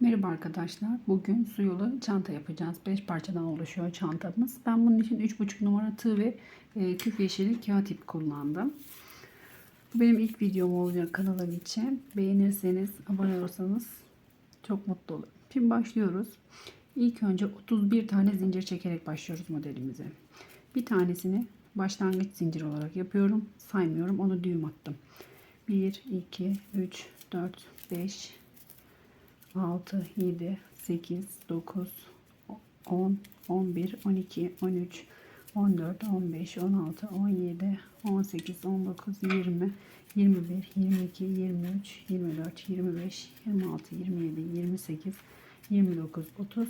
Merhaba arkadaşlar. Bugün su yolu çanta yapacağız. 5 parçadan oluşuyor çantamız. Ben bunun için 3,5 numara tığ ve e, küf yeşili kağıt ip kullandım. Bu benim ilk videom olacak kanalım için. Beğenirseniz, abone olursanız çok mutlu olurum. Şimdi başlıyoruz. İlk önce 31 tane zincir çekerek başlıyoruz modelimize. Bir tanesini başlangıç zincir olarak yapıyorum. Saymıyorum. Onu düğüm attım. 1, 2, 3, 4, 5, 6, 7, 8, 9, 10, 11, 12, 13, 14, 15, 16, 17, 18, 19, 20, 21, 22, 23, 24, 25, 26, 27, 28, 29, 30,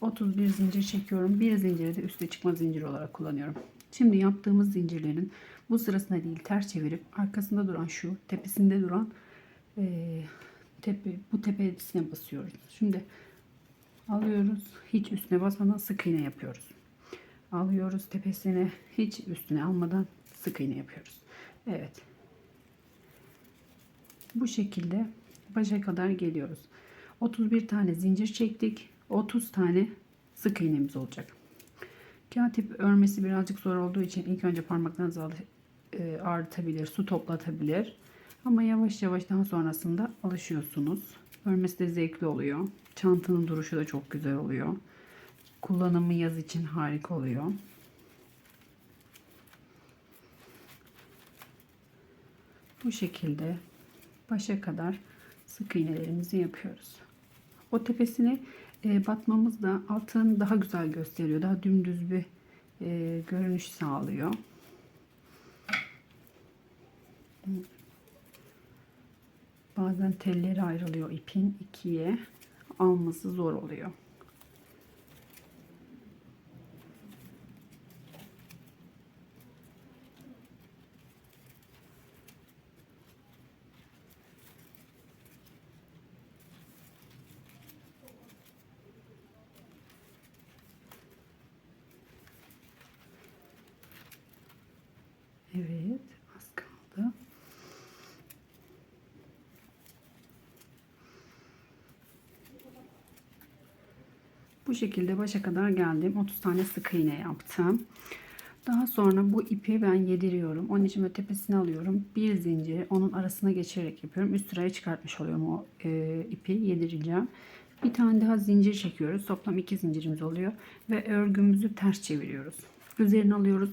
31 zincir çekiyorum. Bir zinciri de üste çıkma zinciri olarak kullanıyorum. Şimdi yaptığımız zincirlerin bu sırasına değil ters çevirip arkasında duran şu tepesinde duran eee tepe, bu tepesine basıyoruz. Şimdi alıyoruz. Hiç üstüne basmadan sık iğne yapıyoruz. Alıyoruz tepesine. Hiç üstüne almadan sık iğne yapıyoruz. Evet. Bu şekilde başa kadar geliyoruz. 31 tane zincir çektik. 30 tane sık iğnemiz olacak. Kağıt ip örmesi birazcık zor olduğu için ilk önce parmaklarınızı e, ağrıtabilir, su toplatabilir. Ama yavaş yavaş daha sonrasında alışıyorsunuz. Örmesi de zevkli oluyor. Çantanın duruşu da çok güzel oluyor. Kullanımı yaz için harika oluyor. Bu şekilde başa kadar sık iğnelerimizi yapıyoruz. O tepesine e, batmamız da altın daha güzel gösteriyor. Daha dümdüz bir e, görünüş sağlıyor. Bazen telleri ayrılıyor ipin ikiye. Alması zor oluyor. Evet, Bu şekilde başa kadar geldim. 30 tane sık iğne yaptım. Daha sonra bu ipi ben yediriyorum. Onun için böyle tepesine alıyorum. Bir zinciri onun arasına geçirerek yapıyorum. Üst sıraya çıkartmış oluyorum o e, ipi yedireceğim. Bir tane daha zincir çekiyoruz. Toplam iki zincirimiz oluyor. Ve örgümüzü ters çeviriyoruz. Üzerine alıyoruz.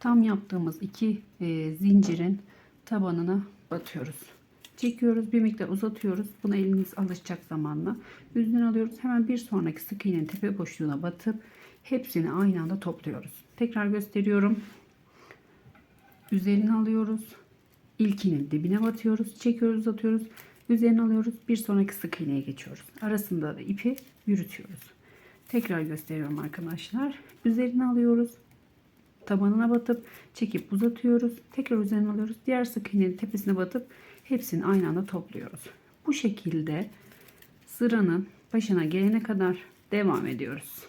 Tam yaptığımız iki e, zincirin tabanına batıyoruz. Çekiyoruz bir miktar uzatıyoruz. Buna eliniz alışacak zamanla. Yüzden alıyoruz. Hemen bir sonraki sık iğnenin tepe boşluğuna batıp hepsini aynı anda topluyoruz. Tekrar gösteriyorum. Üzerine alıyoruz. İlkinin dibine batıyoruz. Çekiyoruz uzatıyoruz. Üzerine alıyoruz. Bir sonraki sık iğneye geçiyoruz. Arasında da ipi yürütüyoruz. Tekrar gösteriyorum arkadaşlar. Üzerine alıyoruz tabanına batıp çekip uzatıyoruz. Tekrar üzerine alıyoruz. Diğer sık iğnenin tepesine batıp hepsini aynı anda topluyoruz. Bu şekilde sıranın başına gelene kadar devam ediyoruz.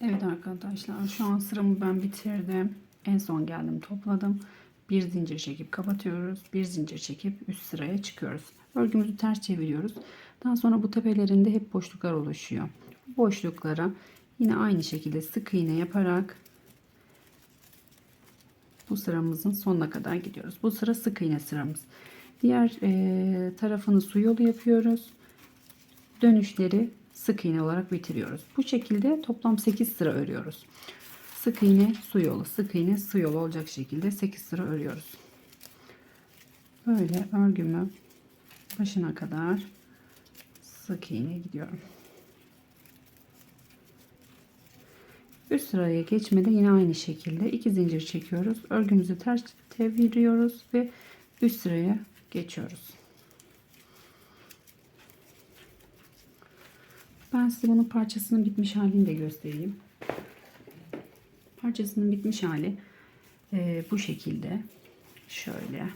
Evet arkadaşlar şu an sıramı ben bitirdim. En son geldim topladım. Bir zincir çekip kapatıyoruz. Bir zincir çekip üst sıraya çıkıyoruz. Örgümüzü ters çeviriyoruz. Daha sonra bu tepelerinde hep boşluklar oluşuyor. Bu boşluklara Yine aynı şekilde sık iğne yaparak bu sıramızın sonuna kadar gidiyoruz. Bu sıra sık iğne sıramız. Diğer e, tarafını su yolu yapıyoruz. Dönüşleri sık iğne olarak bitiriyoruz. Bu şekilde toplam 8 sıra örüyoruz. Sık iğne su yolu, sık iğne su yolu olacak şekilde 8 sıra örüyoruz. Böyle örgümü başına kadar sık iğne gidiyorum. Üst sıraya geçmede yine aynı şekilde iki zincir çekiyoruz. Örgümüzü ters çeviriyoruz ve üst sıraya geçiyoruz. Ben size bunun parçasının bitmiş halini de göstereyim. Parçasının bitmiş hali e, bu şekilde. Şöyle.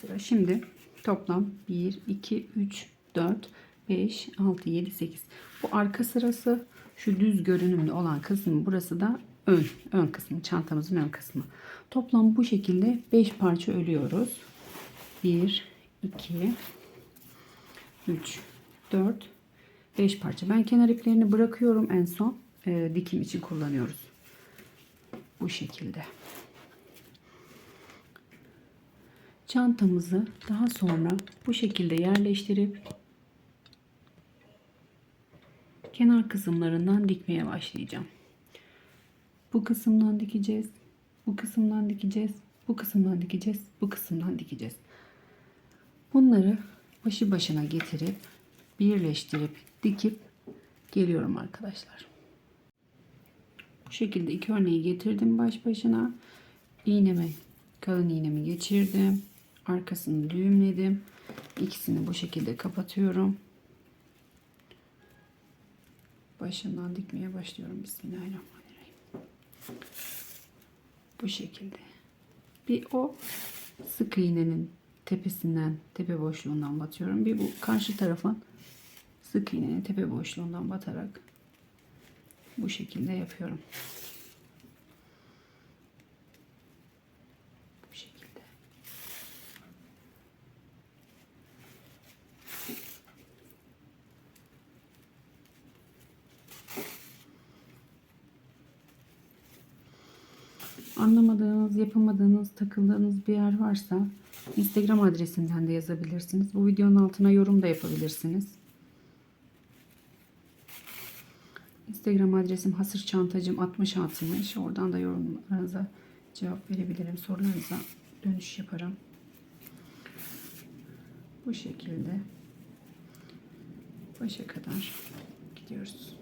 Sıra. Şimdi toplam 1, 2, 3, 4, 5, 6, 7, 8. Bu arka sırası şu düz görünümlü olan kısmı burası da ön, ön kısmı, çantamızın ön kısmı. Toplam bu şekilde 5 parça örüyoruz. 1, 2, 3, 4, 5 parça. Ben kenar iplerini bırakıyorum en son. e, dikim için kullanıyoruz. Bu şekilde. Çantamızı daha sonra bu şekilde yerleştirip kenar kısımlarından dikmeye başlayacağım. Bu kısımdan dikeceğiz. Bu kısımdan dikeceğiz. Bu kısımdan dikeceğiz. Bu kısımdan dikeceğiz. Bunları başı başına getirip birleştirip dikip geliyorum arkadaşlar. Bu şekilde iki örneği getirdim baş başına. İğnemi, kalın iğnemi geçirdim. Arkasını düğümledim. İkisini bu şekilde kapatıyorum. Başından dikmeye başlıyorum. Bismillahirrahmanirrahim. Bu şekilde. Bir o sık iğnenin tepesinden, tepe boşluğundan batıyorum. Bir bu karşı tarafın sık iğnenin tepe boşluğundan batarak bu şekilde yapıyorum. Bu şekilde. Anlamadığınız, yapamadığınız, takıldığınız bir yer varsa Instagram adresinden de yazabilirsiniz. Bu videonun altına yorum da yapabilirsiniz. Instagram adresim hasır çantacım 6060. Oradan da yorumlarınıza cevap verebilirim. Sorularınıza dönüş yaparım. Bu şekilde başa kadar gidiyoruz.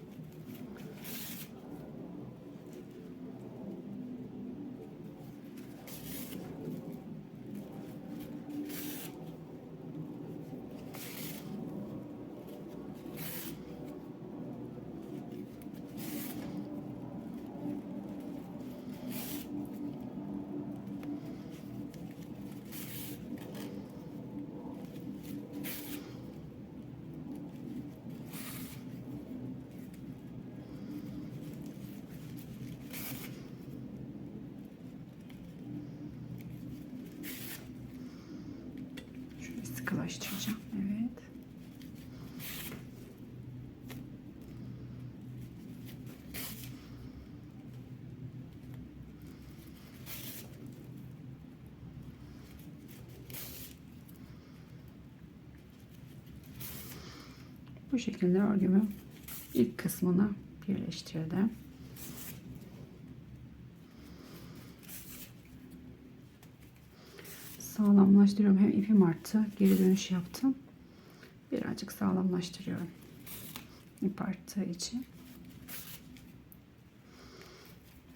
Şöyle sıkılaştıracağım. Evet. Bu şekilde örgümü ilk kısmına birleştirdim. sağlamlaştırıyorum. Hem ipim arttı. Geri dönüş yaptım. Birazcık sağlamlaştırıyorum. İp arttığı için.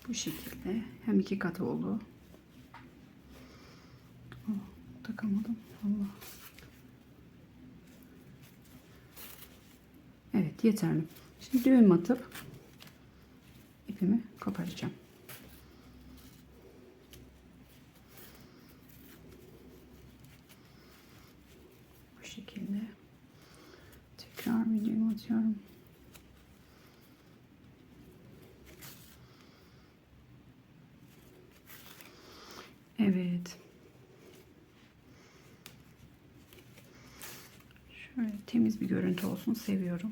Bu şekilde. Hem iki kat oldu. Oh, takamadım. Allah. Evet yeterli. Şimdi düğüm atıp ipimi koparacağım. Bu şekilde. Tekrar videomu atıyorum. Evet. Şöyle temiz bir görüntü olsun seviyorum.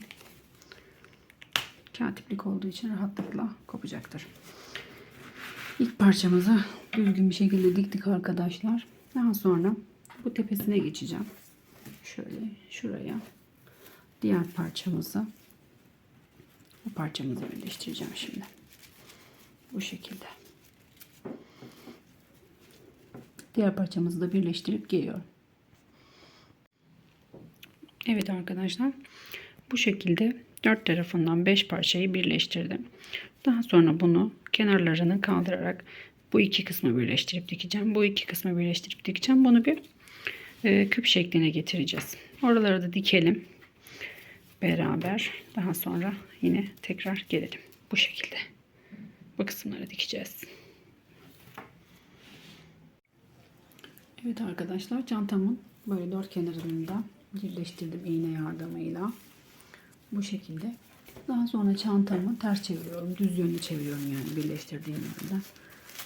Katiplik olduğu için rahatlıkla kopacaktır. İlk parçamızı düzgün bir şekilde diktik arkadaşlar. Daha sonra bu tepesine geçeceğim. Şöyle şuraya diğer parçamızı bu parçamızı birleştireceğim şimdi. Bu şekilde. Diğer parçamızı da birleştirip geliyorum. Evet arkadaşlar. Bu şekilde dört tarafından beş parçayı birleştirdim. Daha sonra bunu kenarlarını kaldırarak bu iki kısmı birleştirip dikeceğim. Bu iki kısmı birleştirip dikeceğim. Bunu bir e, küp şekline getireceğiz. Oraları da dikelim beraber. Daha sonra yine tekrar gelelim. Bu şekilde. Bu kısımları dikeceğiz. Evet arkadaşlar çantamın böyle dört kenarını da birleştirdim iğne yardımıyla. Bu şekilde. Daha sonra çantamı ters çeviriyorum. Düz yönünü çeviriyorum yani birleştirdiğim yerden.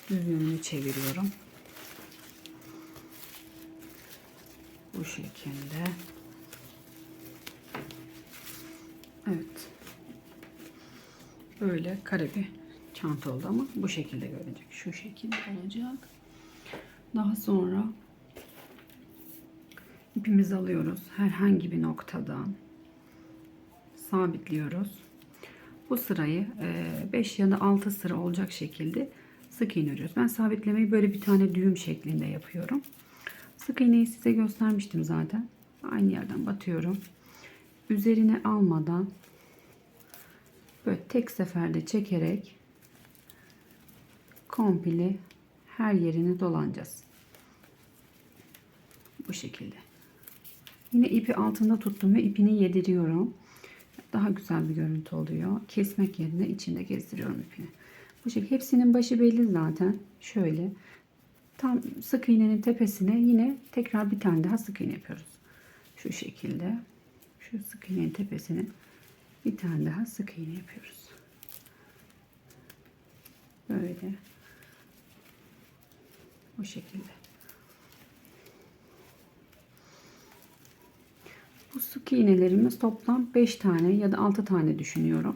Düz yönünü çeviriyorum. Bu şekilde. Evet. Böyle kare bir çanta oldu ama bu şekilde görecek. Şu şekilde olacak. Daha sonra ipimizi alıyoruz. Herhangi bir noktadan sabitliyoruz. Bu sırayı 5 ya da 6 sıra olacak şekilde sık iğne örüyoruz. Ben sabitlemeyi böyle bir tane düğüm şeklinde yapıyorum. Sık iğneyi size göstermiştim zaten. Aynı yerden batıyorum. Üzerine almadan böyle tek seferde çekerek komple her yerini dolanacağız. Bu şekilde. Yine ipi altında tuttum ve ipini yediriyorum. Daha güzel bir görüntü oluyor. Kesmek yerine içinde gezdiriyorum ipini. Bu şekilde hepsinin başı belli zaten. Şöyle tam sık iğnenin tepesine yine tekrar bir tane daha sık iğne yapıyoruz. Şu şekilde. Şu sık iğnenin tepesine bir tane daha sık iğne yapıyoruz. Böyle. Bu şekilde. Bu sık iğnelerimiz toplam 5 tane ya da 6 tane düşünüyorum.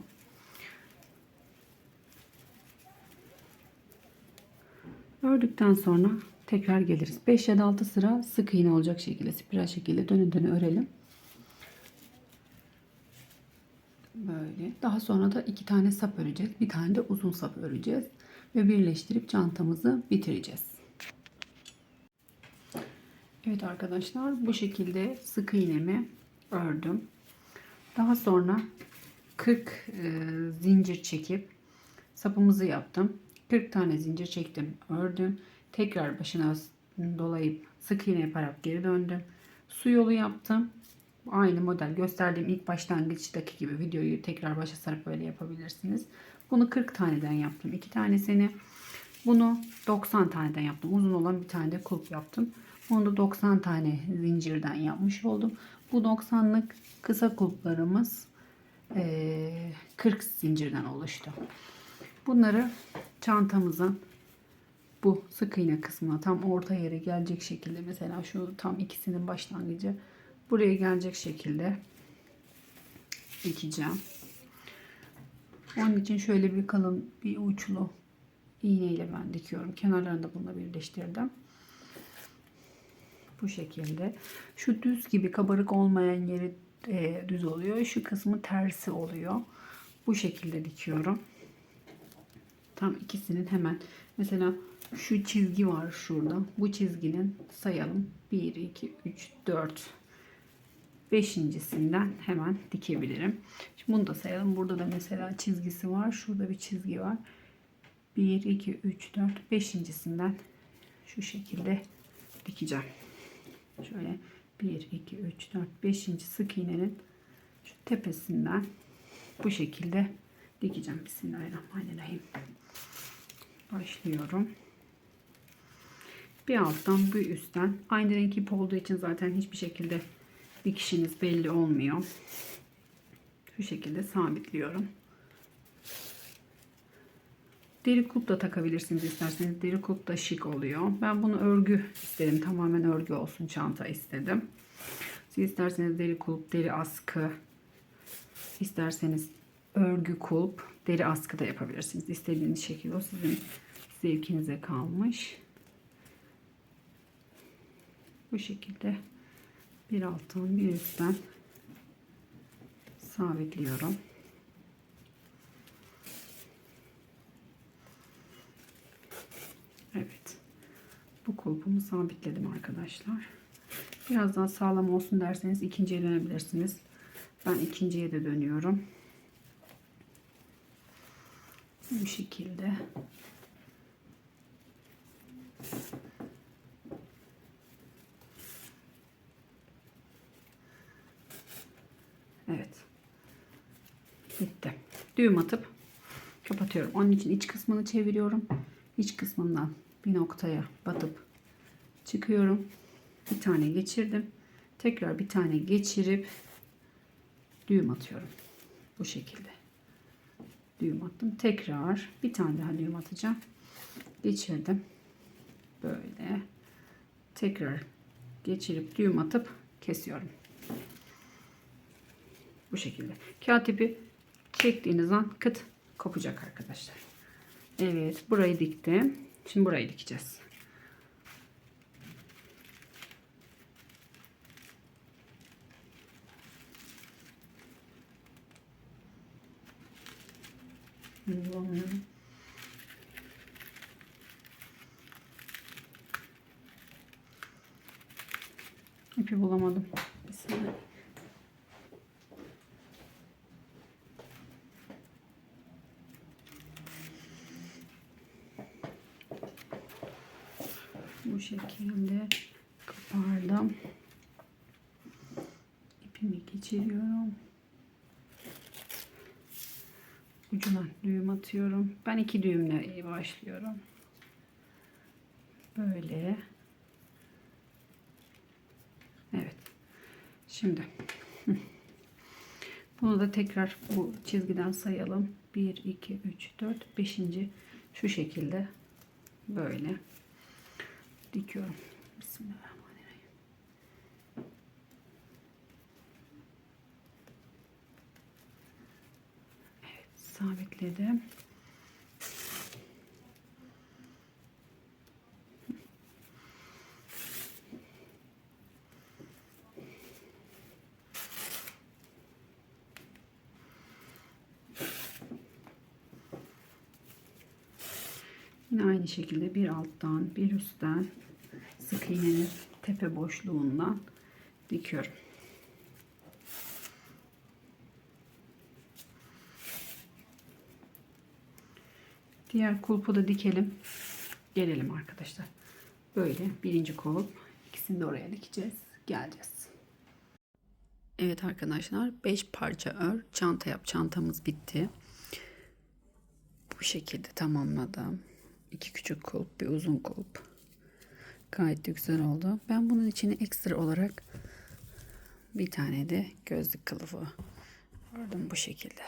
Ördükten sonra tekrar geliriz. 5 ya da 6 sıra sık iğne olacak şekilde spiral şekilde döne döne örelim. Böyle. Daha sonra da iki tane sap öreceğiz. Bir tane de uzun sap öreceğiz. Ve birleştirip çantamızı bitireceğiz. Evet arkadaşlar bu şekilde sık iğnemi ördüm. Daha sonra 40 e, zincir çekip sapımızı yaptım. 40 tane zincir çektim, ördüm. Tekrar başına dolayıp sık iğne yaparak geri döndüm. Su yolu yaptım. Aynı model gösterdiğim ilk başlangıçtaki gibi videoyu tekrar başa sarıp böyle yapabilirsiniz. Bunu 40 taneden yaptım. 2 tanesini bunu 90 taneden yaptım. Uzun olan bir tane de kulp yaptım. Onu da 90 tane zincirden yapmış oldum. Bu 90'lık kısa kulplarımız 40 zincirden oluştu. Bunları çantamızın bu sık iğne kısmına tam orta yere gelecek şekilde mesela şu tam ikisinin başlangıcı buraya gelecek şekilde dikeceğim. Onun için şöyle bir kalın bir uçlu iğne ile ben dikiyorum. Kenarlarını da bununla birleştirdim. Bu şekilde. Şu düz gibi kabarık olmayan yeri e, düz oluyor. Şu kısmı tersi oluyor. Bu şekilde dikiyorum. Tam ikisinin hemen mesela şu çizgi var şurada. Bu çizginin sayalım. 1, 2, 3, 4. Beşincisinden hemen dikebilirim. Şimdi bunu da sayalım. Burada da mesela çizgisi var. Şurada bir çizgi var. 1, 2, 3, 4. Beşincisinden şu şekilde dikeceğim. Şöyle 1, 2, 3, 4, 5. sık iğnenin şu tepesinden bu şekilde dikeceğim. Bismillahirrahmanirrahim. Başlıyorum. Bir alttan bir üstten. Aynı renk ip olduğu için zaten hiçbir şekilde dikişiniz belli olmuyor. Şu şekilde sabitliyorum. Deri kulp da takabilirsiniz isterseniz. Deri kulp da şık oluyor. Ben bunu örgü istedim. Tamamen örgü olsun çanta istedim. Siz isterseniz deri kulp, deri askı, isterseniz örgü kulp, deri askı da yapabilirsiniz. İstediğiniz şekilde o sizin zevkinize kalmış. Bu şekilde bir alttan bir üstten sabitliyorum. Evet. Bu kulpumu sabitledim arkadaşlar. Biraz daha sağlam olsun derseniz ikinciye dönebilirsiniz. Ben ikinciye de dönüyorum. Bu şekilde. Evet. Bitti. Düğüm atıp kapatıyorum. Onun için iç kısmını çeviriyorum. İç kısmından bir noktaya batıp çıkıyorum. Bir tane geçirdim. Tekrar bir tane geçirip düğüm atıyorum. Bu şekilde. Düğüm attım. Tekrar bir tane daha düğüm atacağım. Geçirdim. Böyle. Tekrar geçirip düğüm atıp kesiyorum. Bu şekilde. Kağıt ipi çektiğiniz an kıt kopacak arkadaşlar. Evet burayı diktim. Şimdi burayı dikeceğiz. İpi bulamadım. Bir saniye. Bu şekilde kapardım. İpimi geçiriyorum. Ucuna düğüm atıyorum. Ben iki düğümle başlıyorum. Böyle. Evet. Şimdi bunu da tekrar bu çizgiden sayalım. 1, 2, 3, 4, 5. şu şekilde böyle dikiyorum. Bismillahirrahmanirrahim. Evet, sabitledim. Yine aynı şekilde bir alttan bir üstten sık iğnenin tepe boşluğundan dikiyorum. Diğer kulpu da dikelim. Gelelim arkadaşlar. Böyle birinci kulp. İkisini de oraya dikeceğiz. Geleceğiz. Evet arkadaşlar 5 parça ör çanta yap çantamız bitti. Bu şekilde tamamladım. İki küçük kulp bir uzun kulp. Gayet güzel oldu. Ben bunun içine ekstra olarak bir tane de gözlük kılıfı ördüm bu şekilde.